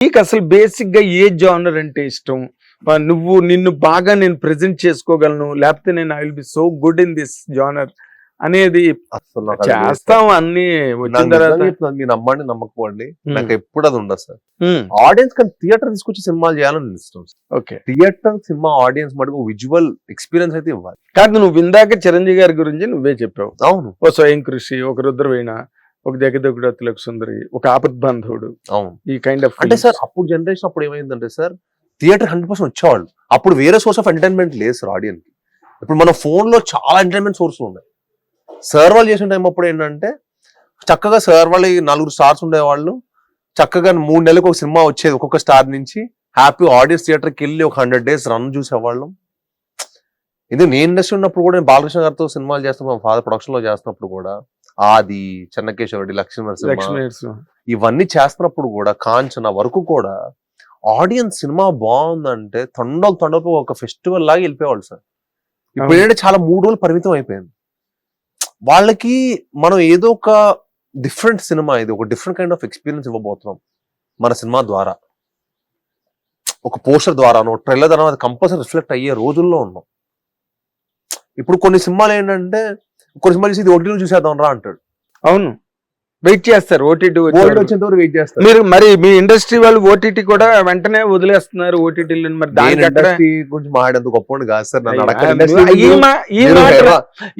నీకు అసలు బేసిక్గా ఏ జానర్ అంటే ఇష్టం? నువ్వు నిన్ను బాగా నేను ప్రెజెంట్ చేసుకోగలను లేకపోతే నేను I will be so good in this genre అనేది అసలు. చేస్తాం అన్ని వచ్చిన తర్వాత. మీరు నమ్మండి నమ్మకపోండి. నాకు ఎప్పుడు అది ఉండదు సార్. ఆడియన్స్ కానీ థియేటర్ తీసుకొచ్చి సినిమాలు చేయాలని ఇష్టం ఓకే. థియేటర్ సినిమా ఆడియన్స్ మటుకు విజువల్ ఎక్స్పీరియన్స్ అయితే ఇవ్వాలి. కాదు నువ్వు ఇందాక చిరంజీవి గారి గురించి నువ్వే చెప్పావు. అవును. ఓ స్వయం కృషి ఒక రుద్రవీణ ఒక జగదగుడు అతులకు సుందరి ఒక ఆపద్ బంధువుడు అవును. ఈ కైండ్ ఆఫ్ అంటే సార్ అప్పుడు జనరేషన్ అప్పుడు ఏమైందంటే సార్ థియేటర్ హండ్రెడ్ పర్సెంట్ వచ్చేవాళ్ళు. అప్పుడు వేరే సోర్స్ ఆఫ్ ఎంటర్టైన్మెంట్ లేదు సార్ ఆడియన్స్ ఇప్పుడు మన ఫోన్లో చాలా ఎంటర్టైన్మెంట్ సోర్స్ ఉన్నాయి. సార్ వాళ్ళు చేసిన టైం అప్పుడు ఏంటంటే చక్కగా సార్ వాళ్ళు ఈ నలుగురు స్టార్స్ ఉండేవాళ్ళు. చక్కగా మూడు నెలలకు ఒక సినిమా వచ్చేది ఒక్కొక్క స్టార్ నుంచి. హ్యాపీ ఆడియన్స్ థియేటర్కి వెళ్ళి ఒక హండ్రెడ్ డేస్ రన్ చూసేవాళ్ళం. ఇది నేను ఇండస్ట్రీ ఉన్నప్పుడు కూడా నేను బాలకృష్ణ గారితో సినిమాలు చేస్తున్నప్పుడు మా ఫాదర్ ప్రొడక్షన్లో చేస్తున్నప్పుడు కూడా ఆది చెన్నకేశ్వరుడి లక్ష్మీ నరసింహ. లక్ష్మీ ఇవన్నీ చేస్తున్నప్పుడు కూడా కాంచన వరకు కూడా ఆడియన్స్ సినిమా బాగుందంటే తొండలు తొండలు ఒక ఫెస్టివల్ లాగా వెళ్ళిపోయేవాళ్ళు సార్. ఇప్పుడు. ఏంటంటే చాలా మూడు రోజులు పరిమితం అయిపోయింది. వాళ్ళకి మనం ఏదో ఒక డిఫరెంట్ సినిమా ఇది ఒక డిఫరెంట్ కైండ్ ఆఫ్ ఎక్స్పీరియన్స్ ఇవ్వబోతున్నాం మన సినిమా ద్వారా. ఒక పోస్టర్ ద్వారానో ట్రైలర్ ద్వారా అది కంపల్సరీ రిఫ్లెక్ట్ అయ్యే రోజుల్లో ఉన్నాం. ఇప్పుడు కొన్ని సినిమాలు ఏంటంటే సినిమాలు చూసి ఇది ఓటీలో చూసేద్దాం రా అంటాడు. అవును. వెయిట్ చేస్తారు ఓటీటీ వచ్చేంత వరకు వెయిట్ చేస్తారు. మీరు మరి మీ ఇండస్ట్రీ వాళ్ళు ఓటీటీ కూడా వెంటనే వదిలేస్తున్నారు ఓటీటీలు మరి ఇండస్ట్రీ గురించి మాట్లాడేందుకు గొప్ప కాదు సార్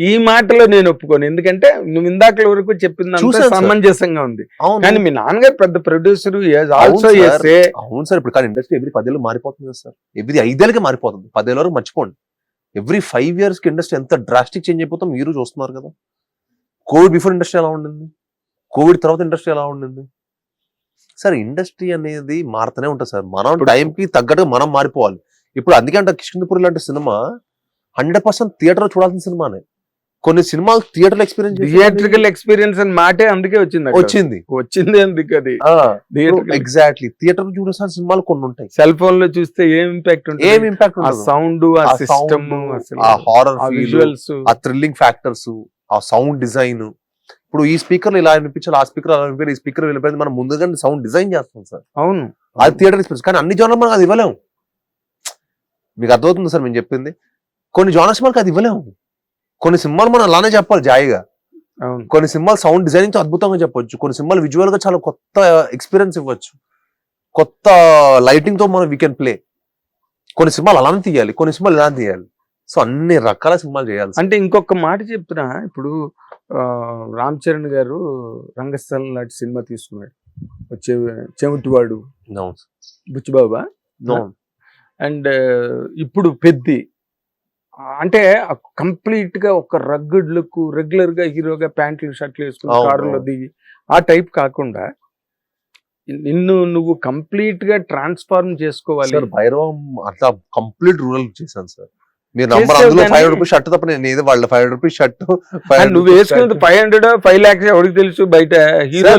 ఈ మాటలో నేను ఒప్పుకోను. ఎందుకంటే నువ్వు ఇందాక వరకు సార్. సమంజసంగా ఉంది. కానీ మీ నాన్నగారు పెద్ద ప్రొడ్యూసర్ అవును ఆల్సో అవును సార్ ఇప్పుడు కానీ ఇండస్ట్రీ ఎవ్రీ పదేళ్ళు మారిపోతుంది సార్. ఎవ్రీ ఐదేళ్ళకి మారిపోతుంది. పదేళ్ళ వరకు మర్చిపోండి. ఎవ్రీ ఫైవ్ ఇయర్స్కి ఇండస్ట్రీ ఎంత డ్రాస్టిక్ చేంజ్ అయిపోతాం మీరు చూస్తున్నారు కదా. కోవిడ్ బిఫోర్ ఇండస్ట్రీ ఎలా ఉండింది? కోవిడ్ తర్వాత ఇండస్ట్రీ ఎలా ఉండింది? సార్ ఇండస్ట్రీ అనేది మారుతూనే ఉంటుంది సార్. మనం టైంకి తగ్గట్టుగా మనం మారిపోవాలి. ఇప్పుడు అందుకే అంటే కిష్కిందపూరి లాంటి సినిమా హండ్రెడ్ పర్సెంట్ థియేటర్ చూడాల్సిన సినిమానే. కొన్ని సినిమాలు థియేటర్ ఎక్స్పీరియన్స్ థియేట్రికల్ ఎక్స్పీరియన్స్ అని మాటే అందుకే వచ్చింది. వచ్చింది. వచ్చింది ఎందుకు అది? ఎగ్జాక్ట్లీ థియేటర్ చూడాల్సిన సినిమాలు కొన్ని ఉంటాయి. సెల్ ఫోన్లో చూస్తే ఏం ఇంపాక్ట్ ఏం ఉంటుంది ఇంపాక్ట్ ఆ సౌండ్ ఆ సిస్టమ్ ఆ హారర్ విజువల్స్ ఆ థ్రిల్లింగ్ ఫ్యాక్టర్స్ ఆ సౌండ్ డిజైన్ ఇప్పుడు ఈ స్పీకర్ ఇలా వినిపించాలి ఆ స్పీకర్ అలా వినిపించాలి ఈ స్పీకర్ వెళ్ళిపోయింది మనం ముందుగా సౌండ్ డిజైన్ చేస్తాం సార్. అవును. అది థియేటర్ ఎక్స్పీరియన్స్ కానీ అన్ని జోనర్ మనకు అది ఇవ్వలేము. మీకు అర్థమవుతుంది సార్ మేము చెప్పింది? కొన్ని జోనర్స్ మనకు అది ఇవ్వలేము. కొన్ని సినిమాలు మనం అలానే చెప్పాలి జాయిగా. కొన్ని సినిమాలు సౌండ్ డిజైనింగ్తో అద్భుతంగా చెప్పొచ్చు. కొన్ని సినిమాలు విజువల్గా చాలా కొత్త ఎక్స్పీరియన్స్ ఇవ్వచ్చు. కొత్త లైటింగ్తో మనం వీ కెన్ ప్లే కొన్ని సినిమాలు అలానే తీయాలి. కొన్ని సినిమాలు ఇలా తీయాలి. సో అన్ని రకాల సినిమాలు చేయాలి. అంటే ఇంకొక మాట చెప్తున్నా. ఇప్పుడు రామ్ చరణ్ గారు రంగస్థలం లాంటి సినిమా తీసుకున్నాడు. చెవిటివాడు. బుచ్చిబాబా. అండ్ ఇప్పుడు పెద్ది అంటే కంప్లీట్గా ఒక రగ్గడ్ లుక్ రెగ్యులర్గా హీరోగా ప్యాంట్లు షర్ట్లు వేసుకుని కారులో. దిగి ఆ టైప్ కాకుండా నిన్ను నువ్వు కంప్లీట్గా ట్రాన్స్ఫార్మ్ చేసుకోవాలి. భైరవం అట్లా కంప్లీట్ రూరల్ చేశాను సార్. మీరు నంబర్ అందులో ఫైవ్ హండ్రెడ్ రూపీస్ షర్ట్ తప్ప నేను ఏదో వాళ్ళ ఫైవ్ హండ్రెడ్ రూపీస్ షర్ట్ నువ్వు వేసుకున్నది ఫైవ్ హండ్రెడ్ ఫైవ్ లాక్స్ ఎవరికి తెలుసు? బయట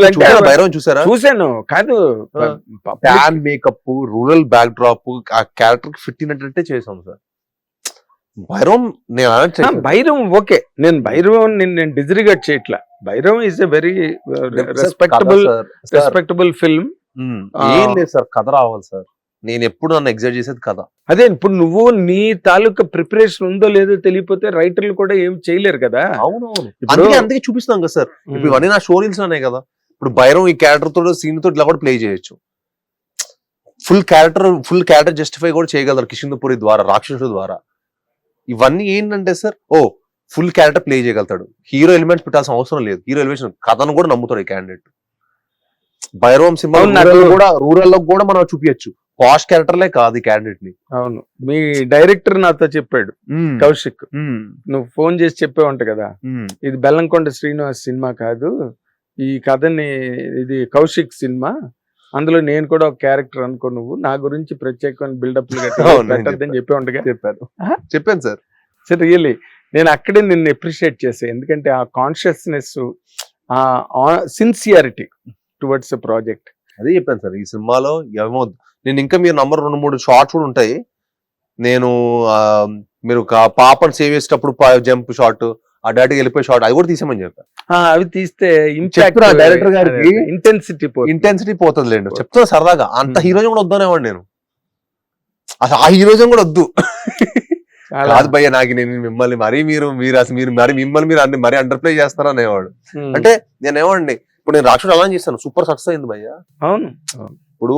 అంటే భైరవం చూసారా చూశాను కాదు. Tan makeup rural backdrop ఆ క్యారెక్టర్ ఫిట్ అయినట్టే చేసాం సార్. భైరవం నేను. భైరవం ఓకే. నేను భైరవం నేను నేను డిజరిగేట్ చేయట్లా. Bhairavam is a very respectable respectable film. ఏం లేదు సార్ కథ రావాలి సార్. నేను ఎప్పుడు నన్ను ఎగ్జైట్ చేసేది కథ. అదే ఇప్పుడు నువ్వు నీ తాలూకా ప్రిపరేషన్ ఉందో లేదో తెలియపోతే రైటర్లు కూడా ఏం చేయలేరు కదా. ఇప్పుడు- అందుకే అందుకే చూపిస్తాం కదా సార్. ఇప్పుడు ఇవన్నీ నా షో రీల్స్ అనే కదా. ఇప్పుడు భైరవం ఈ క్యారెక్టర్ తోటి సీన్ తోటి ఇలా కూడా ప్లే చేయొచ్చు. Full character full character justify కూడా చేయగలరు కిషన్పూరి ద్వారా రాక్షసుడు ద్వారా. ఇవన్నీ ఏంటంటే సార్ ఓ ఫుల్ క్యారెక్టర్ ప్లే చేయగలుగుతాడు. హీరో ఎలిమెంట్స్ పెట్టాల్సిన అవసరం లేదు. హీరో ఎలివేషన్ కథను కూడా నమ్ముతాడు ఈ క్యాండిడేట్ భైరవం సినిమా కూడా రూరల్లో కూడా మనం చూపించచ్చు పాష్ క్యారెక్టర్లే కాదు ఈ క్యాండిడేట్ని. అవును. మీ డైరెక్టర్ నాతో చెప్పాడు కౌశిక్. నువ్వు ఫోన్ చేసి చెప్పేవంట కదా. ఇది బెల్లంకొండ శ్రీనివాస్ సినిమా కాదు ఈ కథని ఇది కౌశిక్ సినిమా. అందులో నేను కూడా ఒక క్యారెక్టర్ అనుకో నువ్వు. నా గురించి ప్రత్యేకమైన బిల్డప్ నేను పెట్టద్దని చెప్పేవంటగా చెప్పాను? చెప్పాను సార్. సో రియల్లీ నేను అక్కడే నిన్ను అప్రిషియేట్ చేసా ఎందుకంటే ఆ కాన్షియస్నెస్ ఆ సిన్సియారిటీ టువర్డ్స్ ప్రాజెక్ట్ అదే చెప్పాను సార్ ఈ సినిమాలో ఏమో నేను ఇంకా మీరు నంబర్ రెండు మూడు షార్ట్స్ కూడా ఉంటాయి. నేను మీరు ఒక పాపను సేవ్ చేసేటప్పుడు జంప్ షాట్ ఆ డైరెక్ట్ వెళ్ళిపోయి షార్ట్ అది కూడా తీసేమని చెప్పాను ఆ, అవి తీస్తే డైరెక్టర్ గారికి. ఇంటెన్సిటీ ఇంటెన్సిటీ పోతుంది. లేండి చెప్తున్నా సరదాగా. అంత. హీరోజన్ కూడా వద్దనేవాడు నేను. అసలు ఆ హీరోజన్ కూడా వద్దు. కాదు భయ్య నాకు నేను మిమ్మల్ని మరీ మీరు మీరు అసలు మీరు మరి మిమ్మల్ని మీరు అన్ని మరీ అండర్ ప్లే చేస్తారా అనేవాడు. అంటే నేను ఏమండి ఇప్పుడు నేను రాక్షసుడు అలా చేస్తాను సూపర్ సక్సెస్ అయింది భయ్య. అవును. ఇప్పుడు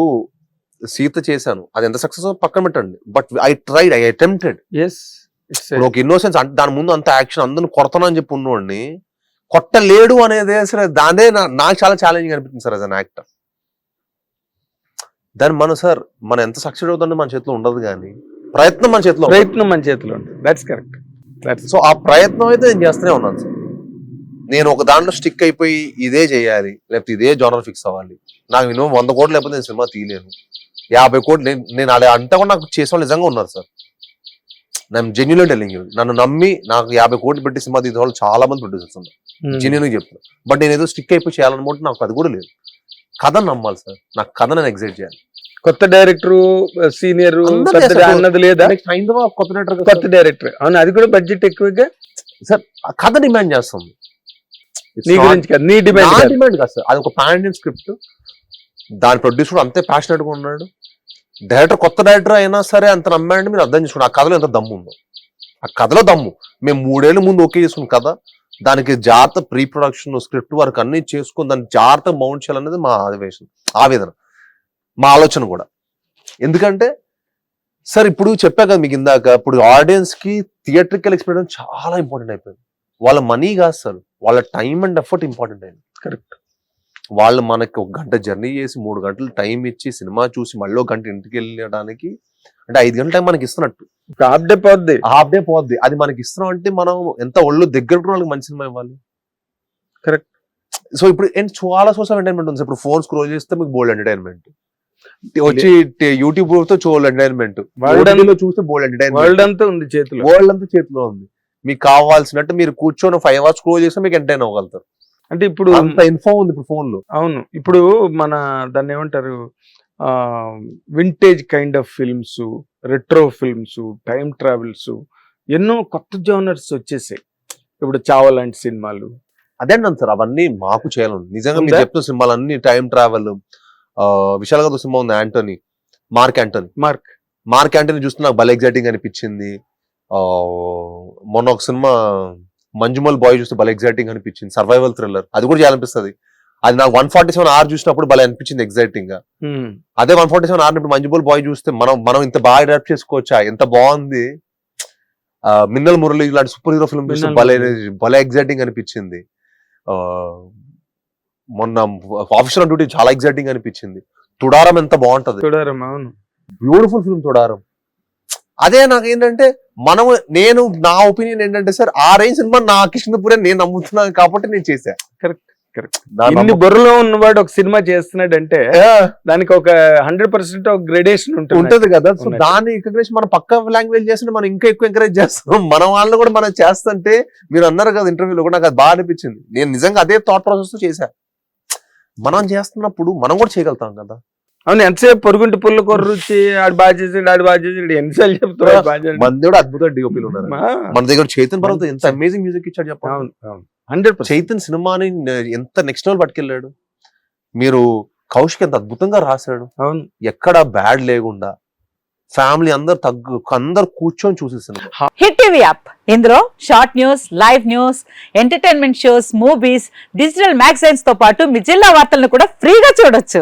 సీత చేశాను. అది ఎంత సక్సెస్ పక్కన పెట్టండి. But I tried I attempted yes ఇప్పుడు ఒక ఇన్నోసెన్స్ దాని ముందు అంత యాక్షన్ అందరిని కొడతాను అని చెప్పి ఉన్నోడిని కొట్టలేడు అనేది అసలు దానే నాకు చాలా ఛాలెంజింగ్ అనిపించింది సార్ యాజ్ అన్ యాక్టర్ దాన్ని మనం సార్ మనం ఎంత సక్సెస్ అవుతుందో మన చేతిలో ఉండదు కానీ ప్రయత్నం మన చేతిలో. ప్రయత్నం మన చేతిలో దట్స్ కరెక్ట్ సో ఆ ప్రయత్నం అయితే నేను చేస్తూనే ఉన్నాను సార్. నేను ఒక దాంట్లో స్టిక్ అయిపోయి ఇదే చేయాలి లేకపోతే ఇదే జోనర్ ఫిక్స్ అవ్వాలి. నాకు మినిమం వంద కోట్లు లేకపోతే నేను సినిమా తీయలేను. యాభై కోట్లు నేను నేను అలా అంతా కూడా నాకు చేసే వాళ్ళు నిజంగా ఉన్నారు సార్. నేను జెన్యున్ టెలింగ్ నన్ను నమ్మి నాకు యాభై కోట్లు పెట్టి సినిమా తీసే వాళ్ళు చాలా మంది ప్రొడ్యూసర్స్ ఉన్నారు. జెన్యున్ చెప్తున్నా. బట్ నేను ఏదో స్టిక్ అయిపోయి చేయాలనుకుంటే నాకు అది కూడా లేదు. కథ నమ్మాలి సార్. నాకు కథ నేను ఎగ్జైట్ చేయాలి. కొత్త డైరెక్టర్ సీనియర్. అన్నది లేదా? కొత్త కదా కొత్త డైరెక్టర్ అవును? అది కూడా బడ్జెట్ ఎక్కువగా? సార్ కథ డిమాండ్ చేస్తుంది. నీ గురించి కాదు నీ డిమాండ్ డిమాండ్ కాదు. సార్. అది ఒక పాండియన్ స్క్రిప్ట్ దాని ప్రొడ్యూసర్ అంతే ప్యాషనెట్గా ఉన్నాడు. డైరెక్టర్ కొత్త డైరెక్టర్ అయినా సరే అంత నమ్మాడంటే మీరు అర్థం చేసుకోండి. ఆ కథలో ఎంత దమ్ము ఉందో. ఆ కథలో దమ్ము. మేము మూడేళ్ళ ముందు ఓకే చేసుకున్న కథ. దానికి జాగ్రత్త ప్రీ ప్రొడక్షన్ స్క్రిప్ట్ వర్క్ అన్ని చేసుకుని దాన్ని జాగ్రత్త మౌంట్ చేయాలనేది మా ఆవేశం ఆవేదన మా ఆలోచన కూడా. ఎందుకంటే సార్ ఇప్పుడు చెప్పా కదా మీకు ఇందాక ఇప్పుడు ఆడియన్స్కి థియేట్రికల్ ఎక్స్పీరియన్స్ చాలా ఇంపార్టెంట్ అయిపోయింది. వాళ్ళ మనీ కాదు సార్. వాళ్ళ టైం అండ్ ఎఫర్ట్ ఇంపార్టెంట్ అయింది. కరెక్ట్ వాళ్ళు మనకి ఒక గంట జర్నీ చేసి మూడు గంటలు టైం ఇచ్చి సినిమా చూసి మళ్ళీ ఒక గంట ఇంటికి వెళ్ళడానికి అంటే ఐదు గంటల టైం మనకి ఇస్తున్నట్టు. హాఫ్ డే పోద్ది. హాఫ్ డే పోద్ది. అది మనకి ఇస్తున్నాం అంటే మనం ఎంత ఒళ్ళు దగ్గర వాళ్ళకి మంచి సినిమా ఇవ్వాలి. Correct. సో ఇప్పుడు చాలా సోర్స్ ఆఫ్ ఎంటర్టైన్మెంట్ ఉంది ఇప్పుడు ఫోన్ స్క్రోల్ చేస్తే మీకు బోల్డ్ ఎంటర్టైన్మెంట్ వచ్చి యూట్యూబ్తో చోల్ ఎంటర్టైన్మెంట్ వరల్డ్లో చూస్తే బోల్డ్ ఎంటర్టైన్మెంట్ వరల్డ్ అంతా ఉంది చేతిలో. వరల్డ్ అంతా చేతిలో ఉంది. మీకు కావాల్సినట్టు మీరు కూర్చొని ఫైవ్ అవర్స్ స్క్రోల్ చేస్తే మీకు ఎంటర్టైన్ అవ్వగలుగుతారు. అంటే ఇప్పుడు అంత ఇన్ఫో ఉంది ఇప్పుడు ఫోన్లో అవును. ఇప్పుడు మన దాన్ని ఏమంటారు? Vintage kind of films retro films time travels ఎన్నో కొత్త జోనర్స్ వచ్చేసాయి. ఇప్పుడు చావ లాంటి సినిమాలు. అదే అంటాను సార్ అవన్నీ మాకు చేయాలని నిజంగా మీరు? చెప్తున్న సినిమాలు అన్ని time travel Vishal garu cinema ఉంది Antony Mark Antony. Mark. Mark Antony చూస్తే నాకు భలే ఎగ్జైటింగ్ అనిపించింది. ఆ, మొన్న ఒక సినిమా మంజుమల్ బాయ్ చూస్తే భలే ఎగ్జైటింగ్ అనిపించింది. సర్వైవల్ థ్రిల్లర్ అది కూడా చేయాలనిపిస్తుంది. అది నాకు వన్ ఫార్టీ సెవెన్ ఆర్ చూసినప్పుడు భలే అనిపించింది ఎగ్జైటింగ్గా. అదే వన్ ఫార్టీ సెవెన్ ఆర్ ఇప్పుడు మంజుమల్ బాయ్ చూస్తే మనం మనం ఇంత బాగా అడాప్ట్ చేసుకోవచ్చా? ఎంత బాగుంది? మిన్నల్ మురళి ఇలాంటి సూపర్ హీరో ఫిల్మ్ చూస్తే భలే. భలే ఎగ్జైటింగ్ అనిపించింది. మొన్న ఆఫీసర్ డ్యూటీ చాలా ఎగ్జైటింగ్ అనిపించింది. తుడారం ఎంత బాగుంటది. అవును. Beautiful film Thudarum. అదే నాకు ఏంటంటే మనం నేను నా ఒపీనియన్ ఏంటంటే సార్ ఆ రేంజ్ సినిమా నా కృష్ణపురే నేను నమ్ముతున్నాను కాబట్టి నేను చేశా. Correct. నా ఇన్ని బుర్రలో ఉన్నవాడు ఒక సినిమా చేస్తున్నాడంటే ఆ, దానికి ఒక హండ్రెడ్ పర్సెంట్ ఒక గ్రేడేషన్ ఉంటుంది ఉంటది కదా. సో. దాన్ని ఎంకరేజ్ మనం పక్క లాంగ్వేజ్ చేస్తుంటే మనం ఇంకా ఎక్కువ ఎంకరేజ్ చేస్తున్నాం మన వాళ్ళని కూడా మనం చేస్తుంటే మీరు అన్నారు కదా ఇంటర్వ్యూలో కూడా నాకు అది బాగా అనిపించింది. నేను నిజంగా అదే థాట్ ప్రాసెస్తో చేశా. మనం చేస్తున్నప్పుడు మనం కూడా చేయగలుగుతాం కదా. అవును ఎంతసేపు పొరుగుంటి పుల్ల కొర్ర రుచి ఆడు బాగా చేసాడు ఆడు బాగా చేసాడు ఎన్నిసార్లు చేసాడు. మన కూడా అద్భుత డిఓపీలు ఉన్నారు. మన దగ్గర చైతన్ పర్వత ఎంత అమేజింగ్ మ్యూజిక్ ఇచ్చాడు చెప్పండి. అవును అవును. హండ్రెడ్ చైతన్ సినిమాని ఎంత నెక్స్ట్ లెవెల్ పట్టుకెళ్ళాడు? మీరు కౌశిక్ ఎంత అద్భుతంగా రాశాడు. అవును. ఎక్కడ బ్యాడ్ లేకుండా ఫ్యామిలీ అందరు తగ్గు అందరు కూర్చొని చూసే సినిమా. Hit TV app. ఇందులో short news live news entertainment shows movies digital మ్యాగజైన్స్తో పాటు మీ జిల్లా వార్తలను కూడా ఫ్రీగా చూడొచ్చు.